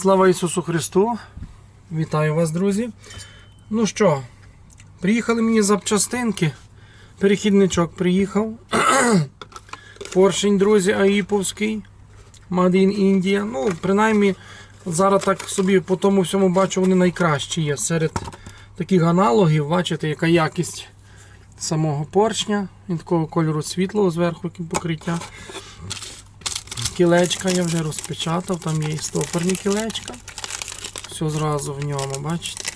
Слава Ісусу Христу! Вітаю вас, друзі. Ну що, приїхали мені запчастинки. Перехідничок приїхав. Поршень, друзі, Аїповський. Made in. Ну, принаймні, зараз так собі по тому всьому бачу, вони найкращі є. Серед таких аналогів, бачите, яка якість самого поршня. Він такого кольору світлого зверху покриття. Кілечка я вже розпечатав, там є і стопорні кілечка. Все зразу в ньому, бачите?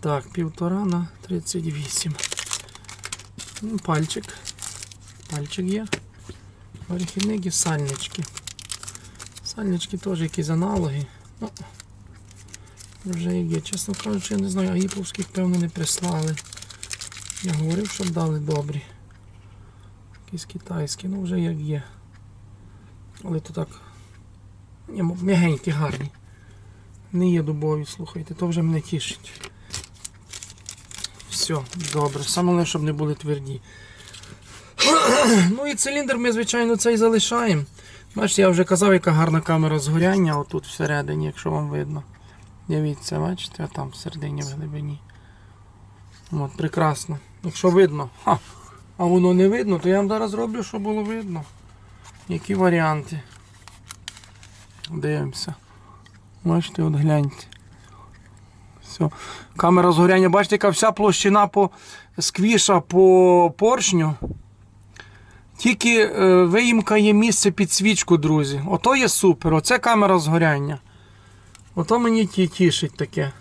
Так, півтора на 38. Ну, пальчик. Пальчик є. Перехідник і сальнички. Сальнички теж якісь аналоги. Ну, вже є. Чесно кажучи, я не знаю, агіповських, певно, не прислали. Я говорив, щоб дали добрі. Якісь китайські, ну вже як є. Але то так. М'ягенькі, гарні. Не є дубові, слухайте, то вже мене тішить. Все, добре. Саме головне, щоб не були тверді. ну і циліндр ми, звичайно, цей залишаємо. Бачите, я вже казав, яка гарна камера згоряння отут всередині, якщо вам видно. Дивіться, бачите, а там всередині в глибині. От, прекрасно. Якщо видно. Ха. А воно не видно, то я вам зараз зроблю, щоб було видно. Які варіанти? Дивимося. Бачите, от гляньте. Все. Камера згоряння, бачите, яка вся площина по сквіша по поршню. Тільки е, виїмка є місце під свічку, друзі. Ото є супер. Оце камера згоряння. Ото мені ті тішить таке.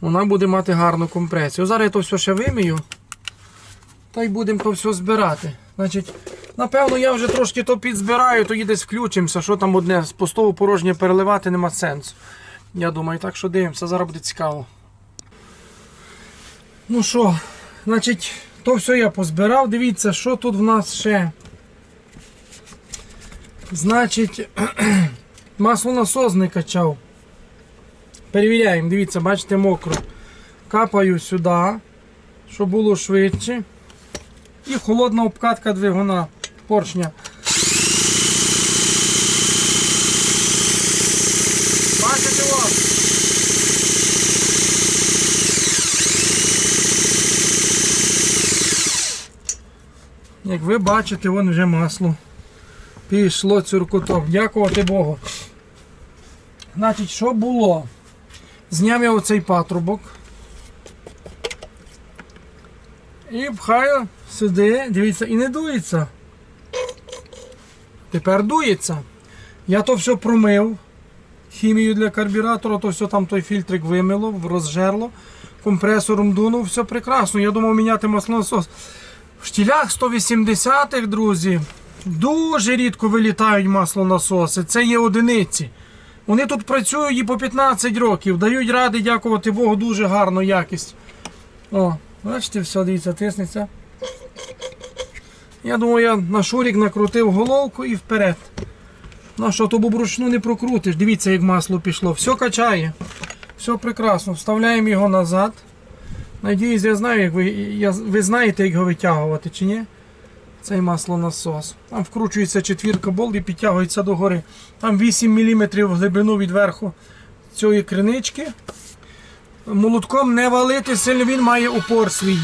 Вона буде мати гарну компресію. Зараз я то все ще вимію. Та й будемо то все збирати. Значить, напевно, я вже трошки то підзбираю, тоді десь включимося, що там одне з пустого порожнє переливати нема сенсу. Я думаю, так що дивимося, зараз буде цікаво. Ну що, значить, то все я позбирав. Дивіться, що тут в нас ще. Значить, маслонасос не качав. Перевіряємо, дивіться, бачите, мокро. Капаю сюди, щоб було швидше. І холодна обкатка двигуна поршня. Бачите о? Як ви бачите, вон вже масло. Пішло цюркуток. Дякувати Богу. Значить, що було? Зняв я оцей патрубок. І пхаю сюди, дивіться, і не дується. Тепер дується. Я то все промив. Хімію для карбюратора, то все там той фільтрик вимило, розжерло. Компресором дунув, все прекрасно. Я думав міняти маслонасос. В штілях 180-х, друзі, дуже рідко вилітають маслонасоси. Це є одиниці. Вони тут працюють і по 15 років, дають ради, дякувати Богу, дуже гарну якість. О, бачите, все, дивіться, тиснеться. Я думаю, я на шурік накрутив головку і вперед. Ну що, то вручну не прокрутиш. Дивіться, як масло пішло. Все качає. Все прекрасно. Вставляємо його назад. Надіюсь, я знаю, як ви, я, ви знаєте, як його витягувати чи ні. Цей маслонасос. Там вкручується четвірка болт і підтягується догори. Там 8 мм глибину від верху цієї кринички. Молотком не валити сильно, він має упор свій.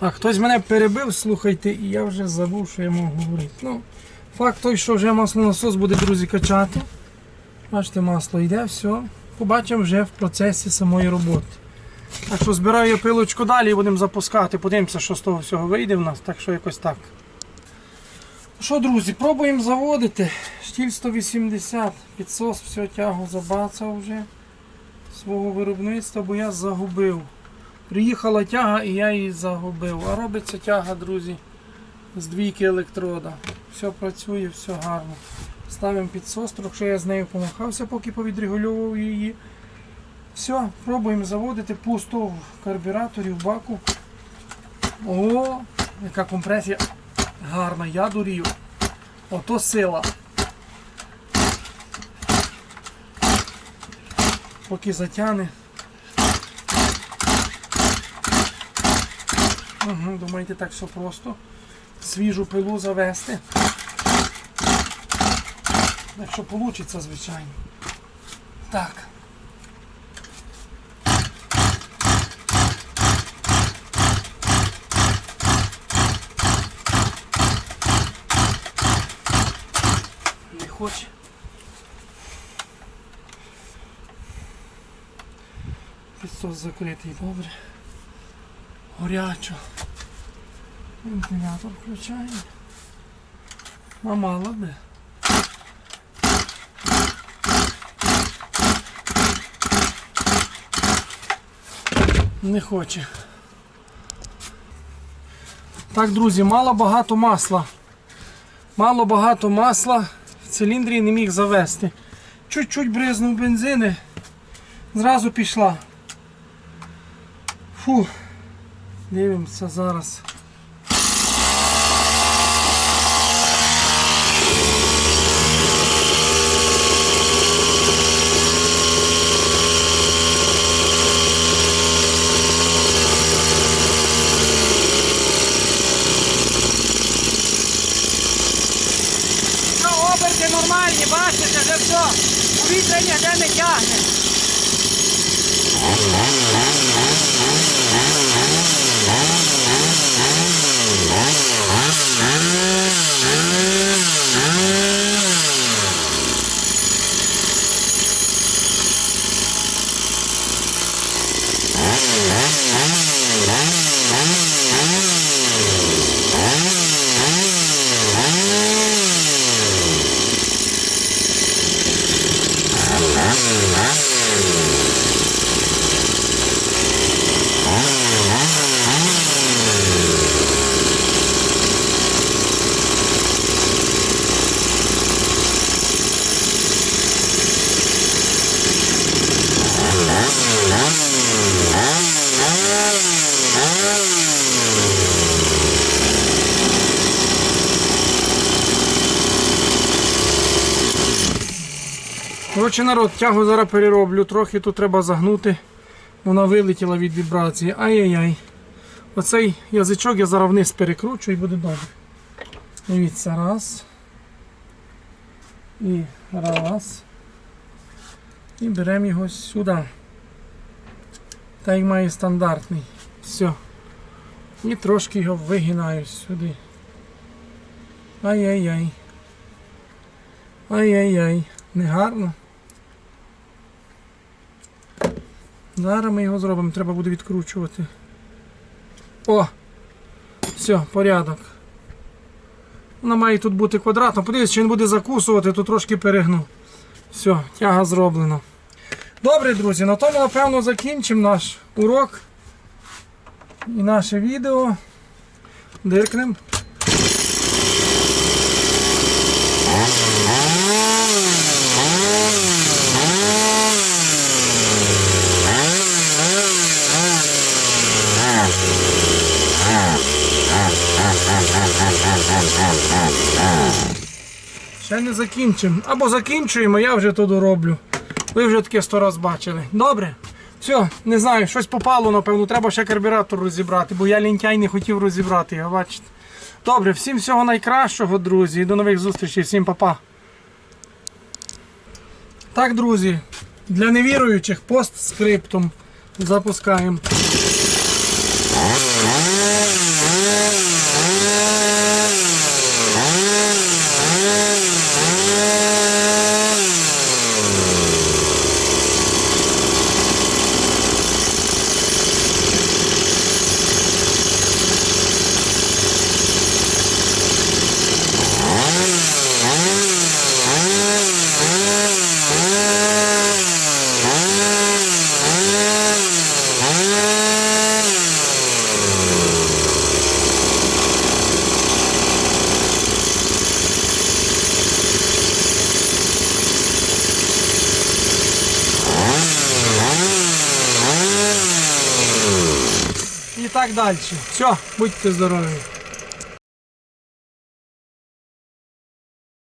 Так, хтось мене перебив, слухайте, і я вже забув, що я можу говорити. Ну, факт той, що вже маслонасос буде, друзі, качати. Бачите, масло йде, все. Побачимо вже в процесі самої роботи. Так що збираю я пилочку далі і будемо запускати. Подивимося, що з того всього вийде в нас. Так що якось так. Ну Що, друзі, пробуємо заводити. Штіль 180, підсос, все, тягу забацав вже свого виробництва, бо я загубив. Приїхала тяга і я її загубив. А робиться тяга, друзі, з двійки електрода. Все працює, все гарно. Ставимо підсос, трохи я з нею помахався, поки повідрегульовував її. Все, пробуємо заводити пусто в карбюраторі, в баку. О, яка компресія гарна, я дурію. Ото сила. Поки затягне. Думаєте, так все просто. Свіжу пилу завести. Якщо вийде, звичайно. Так. Не хоче. Підсос закритий, добре. Горячо. Вентилятор включаємо. А мало би. Не хоче. Так, друзі, мало багато масла. Мало багато масла в циліндрі не міг завести. Чуть-чуть бризнув бензини, зразу пішла. Фу. Дивимося зараз. Ну, оберти нормальні, бачите, вже все. Повітря ніде не тягне. Коротше, народ, тягу зараз перероблю, трохи тут треба загнути. Вона вилетіла від вібрації. Ай-яй-яй. Оцей язичок я зараз вниз перекручу і буде добре. Дивіться, раз. І раз. І беремо його сюди. Так як має стандартний. Все. І трошки його вигинаю сюди. Ай-яй-яй. Ай-яй-яй. Негарно. Зараз ми його зробимо, треба буде відкручувати. О! Все, порядок. Вона має тут бути квадратно. Подивіться, чи він буде закусувати, то трошки перегну. Все, тяга зроблена. Добре, друзі, на тому, напевно, закінчимо наш урок і наше відео. Диркнем. Ще не закінчимо. Або закінчуємо, я вже то дороблю. Ви вже таке сто раз бачили. Добре? Все, не знаю, щось попало, напевно, треба ще карбюратор розібрати, бо я лінтяй не хотів розібрати його, бачите. Добре, всім всього найкращого, друзі, і до нових зустрічей, всім па-па. Так, друзі, для невіруючих постскриптум запускаємо. Так далі. Все, будьте здорові.